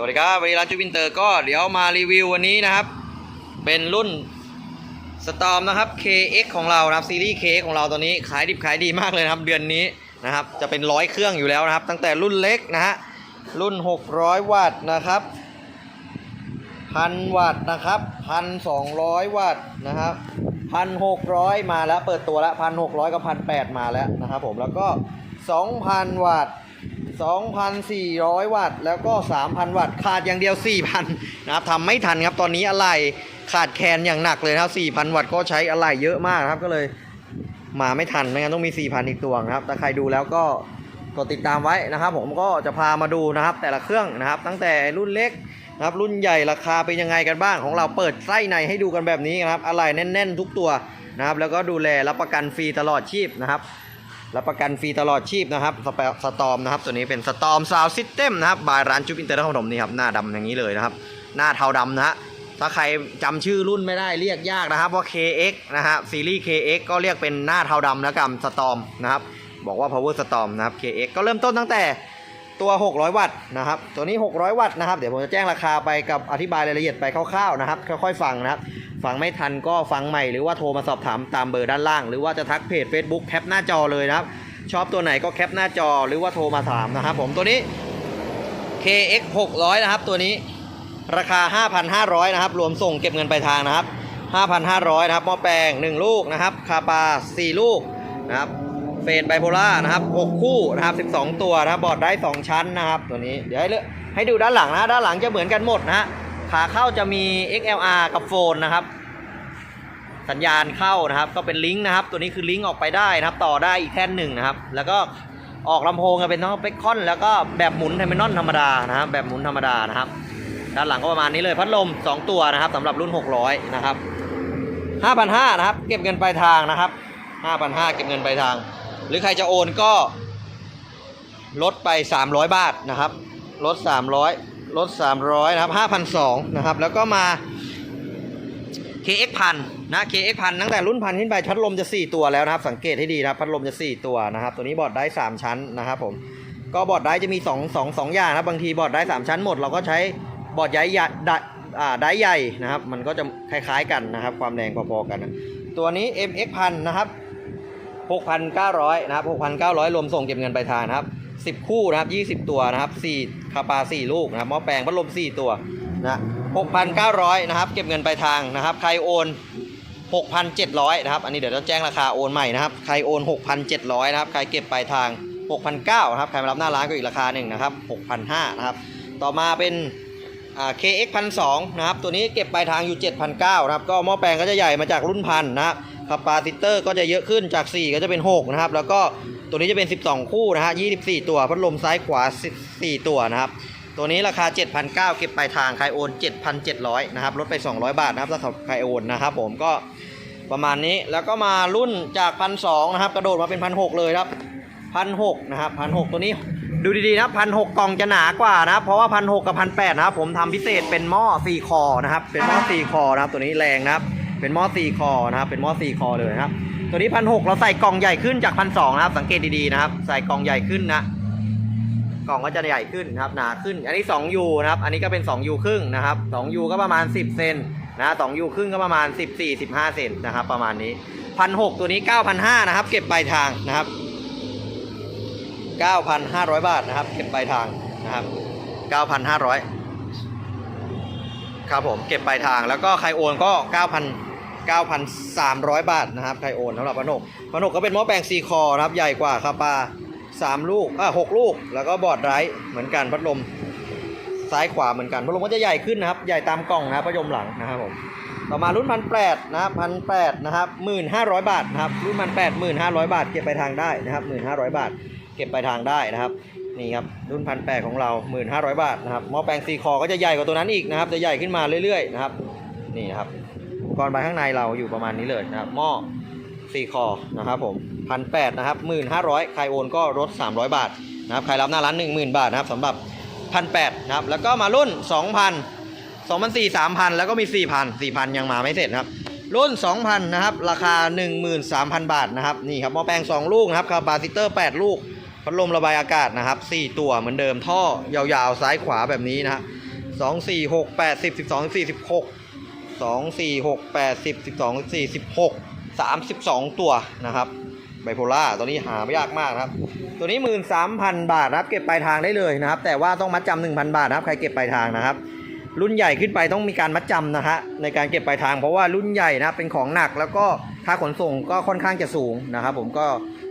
สวัสดีครับวันนี้ร้านจูวินเตอร์ก็เดี๋ยวมารีวิววันนี้นะครับ เป็นรุ่นสตอมนะครับ KX ของเรานะครับซีรีส์ KX ของเราตอนนี้ขายดิบขายดีมากเลยนะครับ เดือนนี้นะครับ จะเป็นร้อยเครื่องอยู่แล้วนะครับ ตั้งแต่รุ่นเล็กนะฮะรุ่น 600 วัตต์นะครับพันวัตต์นะครับพันสองร้อยวัตต์นะครับพันหกร้อยมาแล้วเปิดตัวแล้วพันหกร้อยกับพันแปดมาแล้วนะครับผมแล้วก็สองพันวัตต์ 2,400 วัตต์ แล้วก็ 3,000 วัตต์ ขาดอย่างเดียว 4,000 นะครับทำไม่ทันครับ ตอนนี้อะไหล่ขาดแคลนอย่างหนักเลยนะครับ 4,000 วัตต์ก็ใช้อะไหล่เยอะมากนะครับ ก็เลยมาไม่ทัน ไม่งั้นต้องมี 4,000 อีกตัวนะครับถ้าใครดูแล้วก็กดติดตามไว้นะครับ ผมก็จะพามาดูนะครับ แต่ละเครื่องนะครับ ตั้งแต่รุ่นเล็กนะครับ รุ่นใหญ่ราคาเป็นยังไงกันบ้าง ของเราเปิดไส้ในให้ดูกันแบบนี้นะครับ อะไหล่แน่น ๆ ทุกตัวนะครับ แล้วก็ดูแลรับประกันฟรีตลอดชีพนะครับ รับประกันฟรีตลอดชีพนะครับสปสตอมนะครับ ตัวนี้เป็นสตอมซาวซิสเต็มนะครับบายร้านจุ๊บอินเตอร์ของผมนี่ครับหน้าดำอย่างนี้เลยนะครับ หน้าเทาดำนะฮะถ้าใครจำชื่อรุ่นไม่ได้เรียกยากนะครับว่า KX นะฮะซีรีส์ KX ก็เรียกเป็นหน้าเทาดำแล้วกันสตอมนะครับ บอกว่า power storm นะครับ KX ก็เริ่มต้นตั้งแต่ตัว 600 วัตต์นะครับ ตัวนี้ 600 วัตต์นะครับ เดี๋ยวผมจะแจ้งราคาไปกับอธิบายรายละเอียดไปคร่าวๆนะครับ ค่อยๆ ฟังนะครับ ฟังไม่ทันก็ฟังใหม่หรือว่าโทรมาสอบถามตามเบอร์ด้านล่าง หรือว่าจะทักเพจ Facebook แคปหน้าจอเลยนะครับ ชอบตัวไหนก็แคปหน้าจอหรือว่าโทรมาถามนะครับผมตัวนี้ KX 600นะครับตัวนี้ราคา 5,500นะครับรวมส่งเก็บเงินปลายทางนะครับ 5,500นะครับหม้อแปลง 1 ลูกนะครับคาปา 4 ลูกนะครับเฟนไบโพล่านะครับ 6 คู่นะครับ 12 ตัวนะครับบอร์ดได้ 2 ชั้นนะครับ ตัวนี้เดี๋ยวให้เลือกให้ดูด้านหลังนะด้านหลังจะเหมือนกันหมดนะฮะ ขาเข้าจะมี XLR กับโฟนนะครับ สัญญาณเข้านะครับ ก็เป็นลิงก์นะครับ ตัวนี้คือลิงก์ออกไปได้นะครับ ต่อได้อีกแท่นหนึ่งนะครับ แล้วก็ออกลำโพงกันเป็นทั้งเบคคอนแล้วก็แบบหมุนไทเมนอนธรรมดานะครับ แบบหมุนธรรมดานะครับ ด้านหลังก็ประมาณนี้เลยพัดลม 2 ตัวนะครับสำหรับรุ่น 600 นะครับ 5,500นะครับ เก็บเงินปลายทางนะครับ 5,500 เก็บเงินปลายทาง หรือใครจะโอนก็ลดไป 300 บาทนะครับลด 300 ลด300 นะครับ 5,200 นะครับ แล้วก็มา KX พันนะ KX พันตั้งแต่รุ่นพันขึ้นไปพัดลมจะ 4 ตัวแล้วนะครับ สังเกตให้ดีนะครับพัดลมจะ 4 ตัวนะครับ ตัวนี้บอร์ดได้ 3 ชั้นนะครับผมก็บอร์ดได้จะมี2 2 2อย่างนะบางทีบอร์ดได้ 3 ชั้นหมด เราก็ใช้บอร์ดใหญ่ใหญ่ได้อ่าได้ใหญ่นะครับ มันก็จะคล้ายๆกันนะครับ ความแรงพอๆกันนะตัวนี้ MX พันนะครับ 6,900 นะครับ 6,900 รวมส่งเก็บเงินปลายทางนะครับ 10คู่นะครับ20ตัวนะครับ4คาปา4ลูกนะครับหม้อแปลงพัดลม4ตัวนะ6,900นะครับเก็บเงินปลายทางนะครับ ใครโอน6,700นะครับอันนี้เดี๋ยวจะแจ้งราคาโอนใหม่นะครับใครโอน6,700นะครับใครเก็บปลายทาง6,900นะครับใครมารับหน้าร้านก็อีกราคาหนึ่งนะครับ6,500นะครับต่อมาเป็นอ่า KX 1 2 0นะครับ ตัวนี้เก็บปลายทางอยู่ 7,900นะครับ ก็หม้อแปลงก็จะใหญ่มาจากรุ่นพันนะครับคาปาซิเตอร์ก็จะเยอะขึ้นจาก 4 ก็จะเป็น 6 นะครับ แล้วก็ ตัวนี้จะเป็น 12 คู่นะฮะ24 ตัวพัดลมซ้ายขวา 4 ตัวนะครับ ตัวนี้ราคา 7,900 เก็บปลายทางใครโอน 7,700 นะครับลดไป 200 บาทนะครับถ้าใครโอนนะครับผมก็ประมาณนี้แล้วก็มารุ่นจาก 1,200 นะครับ กระโดดมาเป็น 1,600 เลยครับ1,600 นะครับ 1,600 ตัวนี้ดูดีๆนะครับ1,600กล่องจะหนากว่านะครับ เพราะว่า1,600กับ1,800นะครับ ผมทำพิเศษเป็นหม้อ4คอนะครับ เป็นหม้อ4คอนะครับ ตัวนี้แรงนะครับ เป็นหม้อ4คอนะครับเป็นหม้อ4คอเลยนะครับ ตัวนี้1,600เราใส่กล่องใหญ่ขึ้นจาก1,200นะครับ สังเกตดีๆนะครับ ใส่กล่องใหญ่ขึ้นนะกล่องก็จะใหญ่ขึ้นนะครับหนาขึ้น อันนี้ 2U นะครับ อันนี้ก็เป็น 2U ครึ่งนะครับ 2U ก็ประมาณ 10 เซนนะ 2U ครึ่งก็ประมาณ 14 15 เซนนะครับ ประมาณนี้1,600ตัวนี้ 9,500นะครับ เก็บปลายทางนะครับ 9,500 บาทนะครับ เก็บปลายทางนะครับ 9,500 ครับผมเก็บปลายทางแล้วก็ใครโอนก็ 9,000 9,300 บาทนะครับใครโอนสำหรับพนกพนกก็เป็นหม้อแปลงซีคอนะครับใหญ่กว่าคาปา3 ลูกอะ6ลูก แล้วก็บอร์ดไรท์เหมือนกันพัดลมซ้ายขวาเหมือนกันพัดลมก็จะใหญ่ขึ้นนะครับ ใหญ่ตามกล่องนะครับพัดลมหลังนะครับผมต่อมารุ่นพันแปดนะครับพันแปดนะครับหมื่นห้าร้อยบาทนะครับรุ่นพันแปดหมื่นห้าร้อยบาท เก็บไปทางได้นะครับหมื่นห้าร้อยบาท เก็บไปทางได้นะครับนี่ครับรุ่นพันแปดของเราหมื่นห้าร้อยบาทนะครับหม้อแปลงซีคอก็จะใหญ่กว่าตัวนั้นอีกนะครับจะใหญ่ขึ้นมาเรื่อยๆนะครับนี่นะครับ กรณ์ไปข้างในเราอยู่ประมาณนี้เลยนะครับ หม้อซีคอนะครับผมพันแปดนะครับหมื่นห้าร้อยใครโอนก็ลดสามร้อยบาทนะครับใครรับหน้าร้านหนึ่งหมื่นบาทนะครับสำหรับพันแปดนะครับ แล้วก็มารุ่นสองพัน2 0 0 4 3,000แล้วก็มี4,000 4,000ยังมาไม่เสร็จนะครับ รุ่น2,000นะครับ ราคา13,000บาทนะครับ นี่ครับหม้อแปลง2ลูกนะครับคาปาซิเตอร์8ลูกพัดลมระบายอากาศนะครับ4ตัวเหมือนเดิมท่อยาวๆซ้ายขวาแบบนี้นะฮะสองสี่หกแปดสิบสิบสองสี่สิบหก สองสี่หกแปดสิบสิบสองสี่สิบหกสามสิบสองตัวนะครับไบโพล่าตัวนี้หาไม่ยากมากครับ ตัวนี้หมื่นสามพันบาทครับ เก็บปลายทางได้เลยนะครับ แต่ว่าต้องมัดจำหนึ่งพันบาทนะครับ ใครเก็บปลายทางนะครับ รุ่นใหญ่ขึ้นไปต้องมีการมัดจำนะฮะในการเก็บปลายทาง เพราะว่ารุ่นใหญ่นะเป็นของหนักแล้วก็ค่าขนส่งก็ค่อนข้างจะสูงนะครับ ผมก็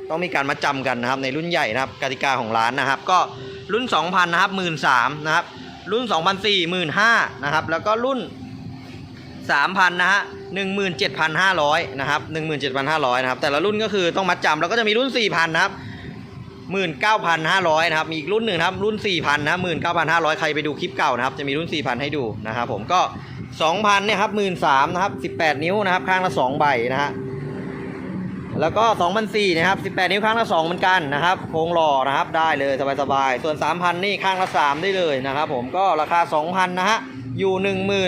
ต้องมีการมัดจำกันนะครับ ในรุ่นใหญ่นะครับกติกาของร้านนะครับ ก็รุ่น 2,000 นะครับ 13,000 นะครับ รุ่น 2,400 15,000 นะครับ แล้วก็รุ่น 3,000นะฮะ17,500นะครับ17,500นะครับแต่ละรุ่นก็คือต้องมัดจำแล้วก็จะมีรุ่น 4,000นะครับ19,500นะครับมีอีกรุ่นหนึ่งครับรุ่น 4,000นะ19,500 ใครไปดูคลิปเก่านะครับจะมีรุ่น 4,000 ให้ดูนะครับผมก็ 2,000เนี่ยครับ13,000นะครับ18 นิ้วนะครับข้างละ 2 ใบนะฮะแล้วก็2,004นะครับ18 นิ้วข้างละ 2 เหมือนกันนะครับโครงหล่อนะครับได้เลยสบายๆส่วน 3,000 นี่ข้างละ 3 ได้เลยนะครับผมก็ราคา 2,000 นะฮะ อยู่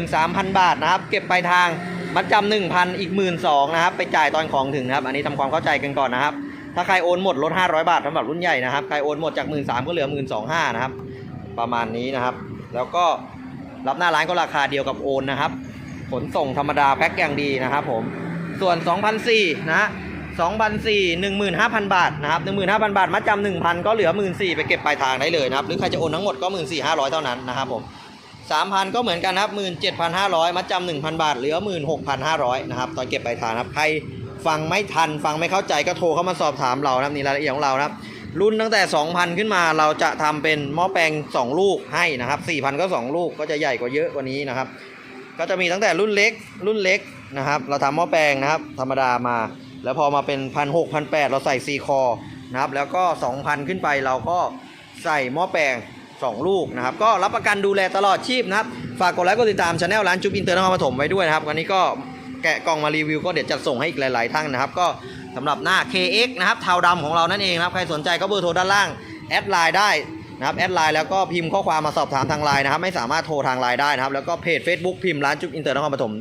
13,000 บาทนะครับ เก็บปลายทางมัดจำ1,000อีก12,000นะครับ ไปจ่ายตอนของถึงนะครับ อันนี้ทำความเข้าใจกันก่อนนะครับ ถ้าใครโอนหมดลด 500 บาทสำหรับรุ่นใหญ่นะครับ ใครโอนหมดจาก1 3ื่นก็เหลือ1 2ื่นนะครับ ประมาณนี้นะครับ แล้วก็รับหน้าร้านก็ราคาเดียวกับโอนนะครับ ขนส่งธรรมดาแพ็คอย่างดีนะครับผม ส่วน 2,004นะฮะ2,004 15,000 บาทนะครับ 15,000 บาทมัดจำ1,000 ก็เหลือ 14,000 ไปเก็บปลายทางได้เลยนะครับ หรือใครจะโอนทั้งหมดก็ 14,500 เท่านั้นนะครับผม 3,000 ก็เหมือนกันนะครับ 17,500 มัดจำ1,000 บาท เหลือ 16,500 นะครับ ตอนเก็บปลายทางนครับ ใครฟังไม่ทัน ฟังไม่เข้าใจก็โทรเข้ามาสอบถามเรานะครับนี่รายละเอียดของเรานะครับ รุ่นตั้งแต่ 2,000 ขึ้นมาเราจะทำเป็นหม้อแปลง 2 ลูกให้นะครับ 4,000 ก็ 2 ลูกก็จะใหญ่กว่าเยอะกว่านี้นะครับ ก็จะมีตั้งแต่รุ่นเล็ก รุ่นเล็กนะครับ เราทำหม้อแปลงนะครับ ธรรมดามา แล้วพอมาเป็นพันหกพันแปดเราใส่ซีคอนะครับ แล้วก็ 2,000 ขึ้นไปเราก็ใส่หม้อแปลง 2 ลูกนะครับ ก็รับประกันดูแลตลอดชีพนะครับ ฝากกดไลค์กดติดตามช anel ร้านจุ๊บอินเตอร์นครปฐมไว้ด้วยนะครับ วันนี้ก็แกะกล่องมารีวิวก็เดี๋ยวจัดส่งให้อีกหลาย ๆท่านนะครับ ก็สำหรับหน้า KX นะครับเทาดำของเรานั่นเองนะครับ ใครสนใจก็เบอร์โทรด้านล่าง แอดไลน์ได้นะครับ แอดไลน์แล้วก็พิมพ์ข้อความมาสอบถามทางไลน์นะครับ ไม่สามารถโทรทางไลน์ได้นะครับ แล้วก็เพจ Facebook พิมพ์ร้านจุ๊บอินเตอร์นครปฐม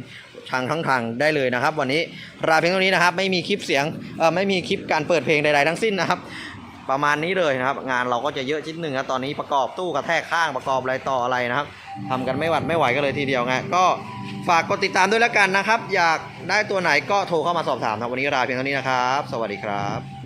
ทางทั้งทางได้เลยนะครับ วันนี้ลาเพียงเท่านี้นะครับ ไม่มีคลิปเสียงเออไม่มีคลิปการเปิดเพลงใดๆทั้งสิ้นนะครับ ประมาณนี้เลยนะครับ งานเราก็จะเยอะชิ้นหนึ่งนะตอนนี้ประกอบตู้กระแทกข้างประกอบอะไรต่ออะไรนะครับทำกันไม่หวัดไม่ไหวกันเลยทีเดียวไงก็ฝากกดติดตามด้วยแล้วกันนะครับ อยากได้ตัวไหนก็โทรเข้ามาสอบถามนะวันนี้ลาเพียงเท่านี้นะครับ สวัสดีครับ